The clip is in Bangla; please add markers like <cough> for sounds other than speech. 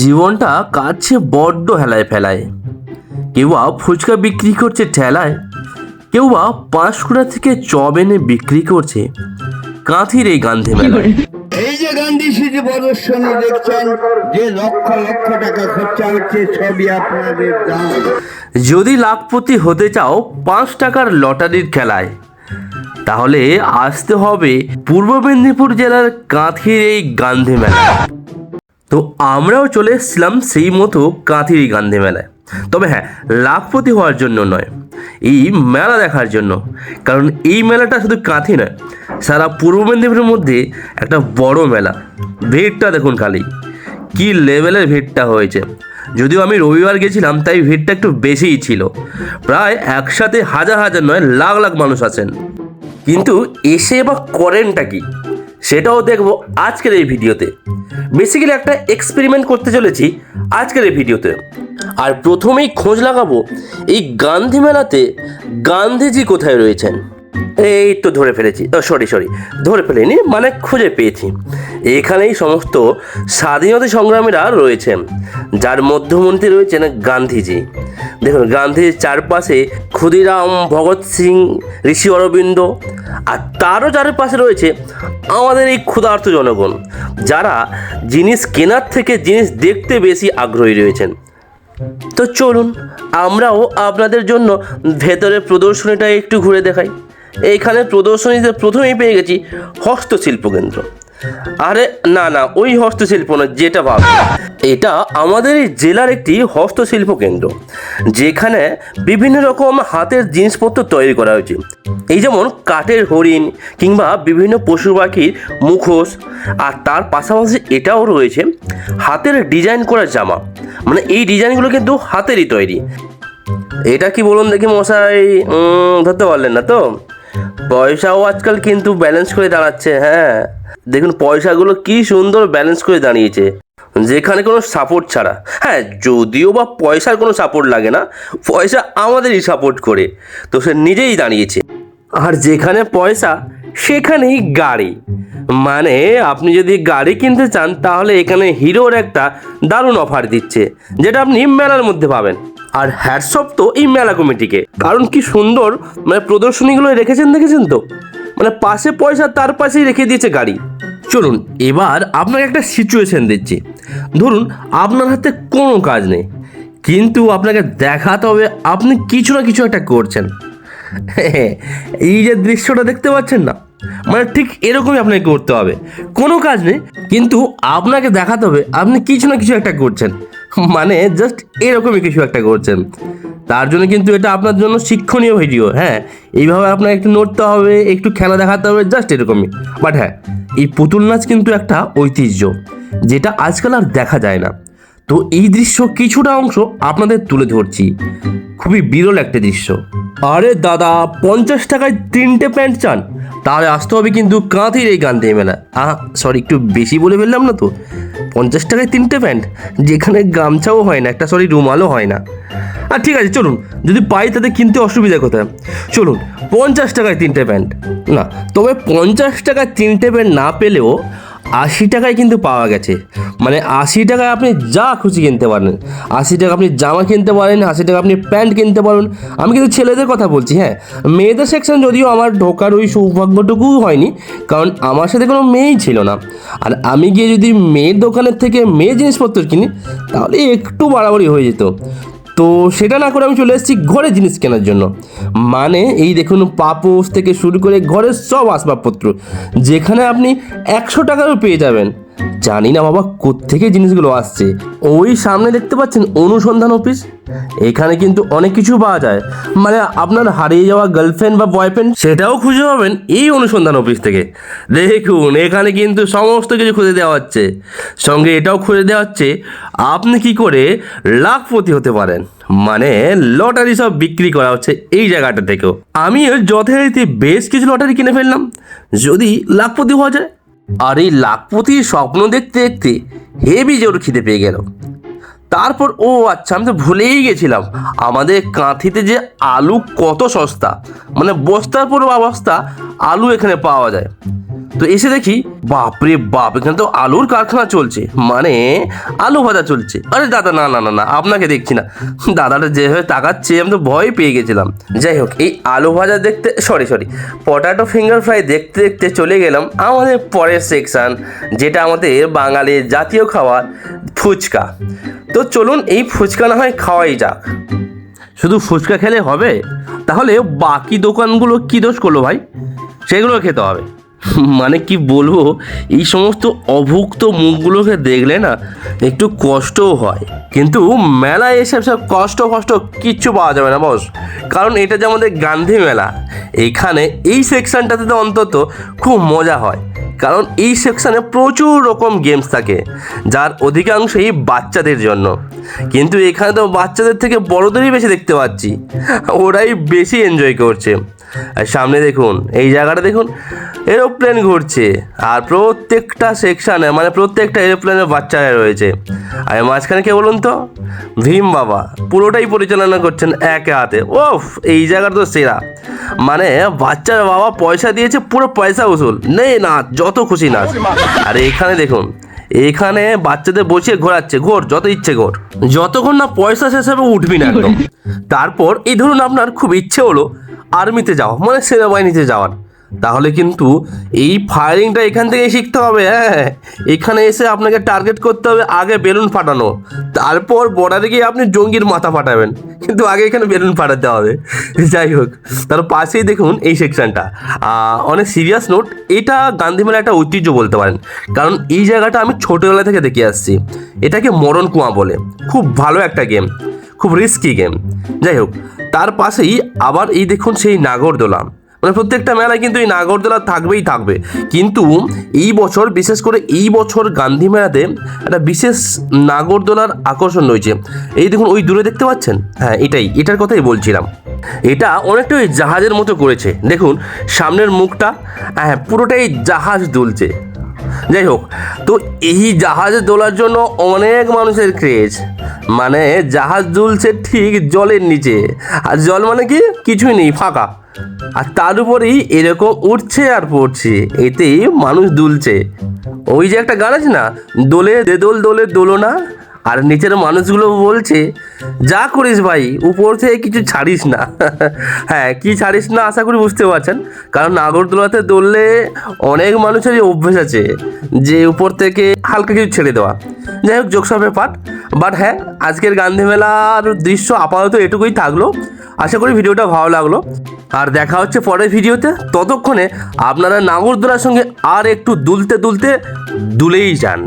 জীবনটা কাটছে বড্ড হেলায় ফেলায়। কেউ বা ফুচকা বিক্রি করছে ঠেলায় কেউ বা পাঁশকুড়া থেকে চব এনে বিক্রি করছে কাঁথির এই গান্ধী মেলায়। এই যে গান্ধী স্মৃতি প্রদর্শনী দেখছেন যে লক্ষ লক্ষ টাকা খরচা হচ্ছে সবই আপনাদের যদি লাখপতি হতে চাও পাঁচ টাকার লটারির খেলায় তাহলে আসতে হবে পূর্ব মেদিনীপুর জেলার কাঁথির এই গান্ধী মেলায়। তো আমরাও চলে এসেছিলাম সেই মতো কাঁথির গান্ধী মেলায়। তবে হ্যাঁ লাখপতি হওয়ার জন্য নয়, এই মেলা দেখার জন্য। কারণ এই মেলাটা শুধু কাঁথি নয়, সারা পূর্ব মেদিনীপুরের মধ্যে একটা বড় মেলা। ভিড়টা দেখুন খালি, কি লেভেলের ভিড়টা হয়েছে। যদিও আমি রবিবার গেছিলাম, তাই ভিড়টা একটু বেশিই ছিল। প্রায় একসাথে হাজার হাজার নয়, লাখ লাখ মানুষ আছেন। কিন্তু এসে বা করেনটা কি? সেটাও দেখব আজকের এই ভিডিওতে। বেসিক্যালি একটা এক্সপেরিমেন্ট করতে চলেছি আজকের এই ভিডিওতে। আর প্রথমেই খোঁজ লাগাবো এই গান্ধী মেলাতে গান্ধীজি কোথায় রয়েছেন। এই তো ধরে ফেলেছি। সরি সরি ধরে ফেলিনি মানে খুঁজে পেয়েছি। এখানেই সমস্ত স্বাধীনতা সংগ্রামীরা রয়েছেন। যার মধ্যমন্ত্রী রয়েছেন গান্ধীজি। দেখুন গান্ধীর চারপাশে ক্ষুদিরাম, ভগৎ সিং, ঋষি অরবিন্দ আর তারও চারপাশে রয়েছে আমাদের এই ক্ষুধার্ত জনগণ, যারা জিনিস কেনার থেকে জিনিস দেখতে বেশি আগ্রহী রয়েছেন। তো চলুন, আমরাও আপনাদের জন্য ভেতরের প্রদর্শনীটা একটু ঘুরে দেখাই। এইখানে প্রদর্শনীতে প্রথমেই পেয়ে গেছি হস্তশিল্প কেন্দ্র। আরে না না, ওই হস্তশিল্প না যেটা ভাব। এটা আমাদের এই জেলার একটি হস্তশিল্প কেন্দ্র, যেখানে বিভিন্ন রকম হাতের জিনিসপত্র তৈরি করা হয়েছে। এই যেমন কাঠের হরিণ কিংবা বিভিন্ন পশু পাখির মুখোশ, আর তার পাশাপাশি এটাও রয়েছে হাতের ডিজাইন করা জামা। মানে এই ডিজাইনগুলো কিন্তু হাতেরই তৈরি। এটা কি বলুন দেখি মশাই? ধরতে পারলেন না তো? পয়সাও আজকাল কিন্তু ব্যালেন্স করে দাঁড়াচ্ছে হ্যাঁ। দেখুন, পয়সাগুলো কি সুন্দর ব্যালেন্স করে দাঁড়িয়েছে। যেখানে কোনো সাপোর্ট ছাড়া। হ্যাঁ যদিও বা পয়সার কোনো সাপোর্ট লাগে না, পয়সা আমাদেরই সাপোর্ট করে। তো সে নিজেই দাঁড়িয়েছে। আর যেখানে পয়সা, সেখানেই গাড়ি। মানে আপনি যদি গাড়ি কিনতে চান, তাহলে এখানে হিরোর একটা দারুণ অফার দিচ্ছে, যেটা আপনি মেলার মধ্যে পাবেন। আর হ্যাটসঅপ তো এই মেলা কমিটিকে। কারণ কি সুন্দর মানে প্রদর্শনীগুলো রেখেছেন, দেখেছেন তো? মানে পাশে পয়সা, তার পাশেই রেখে দিয়েছে গাড়ি। চলুন, এবার আপনাকে একটা সিচুয়েশন দিচ্ছি ধরুন, আপনার হাতে কোনো কাজ নেই, কিন্তু আপনাকে দেখাতে হবে আপনি কিছু না কিছু একটা করছেন। <laughs> এই যে দৃশ্যটা দেখতে পাচ্ছেন না মানে ঠিক এরকমই আপনাকে করতে হবে। কোনো কাজ নেই, কিন্তু আপনাকে দেখাতে হবে আপনি কিছু না কিছু একটা করছেন। <laughs> মানে জাস্ট এরকমই কিছু একটা করছেন। তার জন্য কিন্তু এটা আপনার জন্য শিক্ষণীয় ভিডিও হ্যাঁ? এইভাবে আপনাকে একটু নড়তে হবে, একটু খেলা দেখাতে হবে জাস্ট এরকমই। বাট হ্যাঁ এই পুতুল নাচ কিন্তু একটা ঐতিহ্য, যেটা আজকাল আর দেখা যায় না। তো এই দৃশ্য কিছুটা অংশ আপনাদের তুলে ধরছি। খুবই বিরল একটা দৃশ্য। আরে দাদা, পঞ্চাশ টাকায় তিনটে প্যান্ট চান? তাহলে আসতে হবে কিন্তু কাঁথির এই গান্ধী মেলা আহ সরি একটু বেশি বলে ফেললাম না তো? পঞ্চাশ টাকায় তিনটে প্যান্ট? যেখানে গামছাও হয় না, একটা সরি রুমালও হয় না। আর ঠিক আছে, চলুন, যদি পাই তাতে কিনতে অসুবিধা কোথায়? চলুন, পঞ্চাশ টাকায় তিনটে প্যান্ট। না, তবে পঞ্চাশ টাকায় তিনটে প্যান্ট না পেলেও আশি টাকায় কিন্তু পাওয়া গেছে। মানে আশি টাকায় আপনি যা খুশি কিনতে পারেন। আশি টাকা আপনি জামা কিনতে পারেন, আশি টাকা আপনি প্যান্ট কিনতে পারেন। আমি কিন্তু ছেলেদের কথা বলছি হ্যাঁ। মেয়েদের সেকশন যদিও আমার ঢোকার ওই সৌভাগ্যটুকুও হয়নি, কারণ আমার সাথে কোনো মেয়েই ছিল না। আর আমি গিয়ে যদি মেয়ের দোকানের থেকে মেয়ে জিনিসপত্র কিনি, তাহলে একটু বাড়াবাড়ি হয়ে যেত। তো সেটা না করে আমি চলে এসেছি ঘরের জিনিস কেনার জন্য। মানে এই দেখুন পাপোস থেকে শুরু করে ঘরের সব আসবাবপত্র, যেখানে আপনি একশো টাকারও পেয়ে যাবেন। জানি না বাবা, কোত্থেকে জিনিসগুলো আসছে। ওই সামনে দেখতে পাচ্ছেন অনুসন্ধান অফিস। এখানে কিন্তু অনেক কিছু পাওয়া যায়। মানে আপনার হারিয়ে যাওয়া গার্লফ্রেন্ড বা বয়ফ্রেন্ড সেটাও খুঁজে পাবেন এই অনুসন্ধান অফিস থেকে। দেখুন, এখানে কিন্তু সমস্ত কিছু খুঁজে দেওয়া হচ্ছে। সঙ্গে এটাও খুঁজে দেওয়া হচ্ছে, আপনি কি করে লাখপতি হতে পারেন? মানে লটারি সব বিক্রি করা হচ্ছে এই জায়গাটা থেকেও। আমি যথারীতি বেশ কিছু লটারি কিনে ফেললাম। যদি লাখপতি হওয়া যায় আর এই লাখপতির স্বপ্ন দেখতে দেখতে হেভি জোর খিদে পেয়ে গেল। তারপর, ও আচ্ছা আমি তো ভুলেই গেছিলাম। আমাদের কাঁথিতে যে আলু কত সস্তা। মানে বস্তার পর অবস্থা আলু এখানে পাওয়া যায়। তো এসে দেখি, বাপরে বাপ, এখানে তো আলুর কারখানা চলছে। মানে আলু ভাজা চলছে। আরে দাদা, না না না না, আপনাকে দেখছি না। দাদাটা যেভাবে তাকাচ্ছে, আমি তো ভয় পেয়ে গেছিলাম। যাই হোক, এই আলু ভাজা দেখতে sorry sorry potato finger fry দেখতে দেখতে চলে গেলাম আমাদের পরের সেকশন যেটা আমাদের বাঙালির জাতীয় খাবার, ফুচকা। তো চলুন, এই ফুচকা না হয় খাওয়াই যাক। শুধু ফুচকা খেলে হবে? তাহলে বাকি দোকানগুলো কি দোষ করল ভাই? সেগুলো খেতে হবে। মানে কি বলব, এই সমস্ত অভুক্ত মুখগুলোকে দেখলে না একটু কষ্টও হয়। কিন্তু মেলায় এসে সব কষ্ট ফষ্ট কিচ্ছু পাওয়া যাবে না বস কারণ এটা যে আমাদের গান্ধী মেলা, এখানে এই সেকশনটাতে তো অন্তত খুব মজা হয়। কারণ এই সেকশনে প্রচুর রকম গেমস থাকে, যার অধিকাংশই বাচ্চাদের জন্য। কিন্তু এখানে তো বাচ্চাদের থেকে বড়দেরই বেশি দেখতে পাচ্ছি। ওরাই বেশি এনজয় করছে। আর সামনে দেখুন, এই জায়গাটা দেখুন এরোপ্লেন ঘুরছে। আর প্রত্যেকটা সেকশানে মানে প্রত্যেকটা এরোপ্লেনের বাচ্চারা রয়েছে। আর মাঝখানে কে বলুন তো? ভীম বাবা, পুরোটাই পরিচালনা করছেন একে হাতে। ওফ, এই জায়গাটা তো সেরা। মানে বাচ্চার বাবা পয়সা দিয়েছে, পুরো পয়সা উসুল। নেই না, যত খুশি নাচ আর এখানে দেখুন, এখানে বাচ্চাদের বসিয়ে ঘোরাচ্ছে, ঘোর, যত ইচ্ছে ঘোর। যতক্ষণ না পয়সা শেষ হবে উঠবি না একদম। তারপর, এই ধরুন আপনার খুব ইচ্ছে হলো আর্মিতে যাওয়া মানে সেনাবাহিনীতে যাওয়ার। তাহলে কিন্তু এই ফায়ারিংটা এখান থেকে শিখতে হবে হ্যাঁ। এখানে এসে আপনাকে টার্গেট করতে হবে আগে বেলুন ফাটানো। তারপর বর্ডারে গিয়ে আপনি জঙ্গির মাথা ফাটাবেন। কিন্তু আগে এখানে বেলুন ফাটাতে হবে। যাই হোক তার পাশেই দেখুন এই সেকশনটা অনেক সিরিয়াস নোট এটা গান্ধী মেলা একটা ঐতিহ্য বলতে পারেন। কারণ এই জায়গাটা আমি ছোটোবেলা থেকে দেখে আসছি। এটাকে মরণ কুয়া বলে। খুব ভালো একটা গেম খুব রিস্কি গেম যাই হোক তার পাশেই আবার এই দেখুন সেই নাগরদোলা। মানে প্রত্যেকটা মেলায় কিন্তু এই নাগরদোলা থাকবেই থাকবে। কিন্তু এই বছর, বিশেষ করে এই বছর গান্ধী মেলাতে একটা বিশেষ নাগরদোলার আকর্ষণ রয়েছে। এই দেখুন, ওই দূরে দেখতে পাচ্ছেন? হ্যাঁ এটাই, এটার কথাই বলছিলাম। এটা অনেকটা ওই জাহাজের মতো করেছে। দেখুন, সামনের মুখটা হ্যাঁ পুরোটাই জাহাজ দুলছে। যাই হোক, তো এই জাহাজ তোলার জন্য অনেক মানুষের ক্রেজ মানে জাহাজ দুলছে ঠিক জলের নিচে। আর জল মানে কি? কিছুই নেই, ফাঁকা। আর তার উপরেই এরকম উঠছে আর পড়ছে, এতেই মানুষ দুলছে। ওই যে একটা গান আছে না, দোলে দে দোল দোলে দোলো না? আর নিচের মানুষগুলো বলছে, যা করিস ভাই, উপর থেকে কিছু ছাড়িস না। <laughs> হ্যাঁ কি ছাড়িস না আশা করি বুঝতে পারছেন। কারণ নাগরদোলাতে দৌড়লে অনেক মানুষেরই অভ্যেস আছে যে উপর থেকে হালকা কিছু ছেড়ে দেওয়া। যাই হোক যোগসভে পাঠ। বাট হ্যাঁ আজকের গান্ধী মেলার দৃশ্য আপাতত এটুকুই থাকল। আশা করি ভিডিওটা ভালো লাগল। আর দেখা হচ্ছে পরের ভিডিওতে। ততক্ষণে আপনারা নাগরদোলার সঙ্গে আর একটু দুলতে দুলতে দুলেই যান।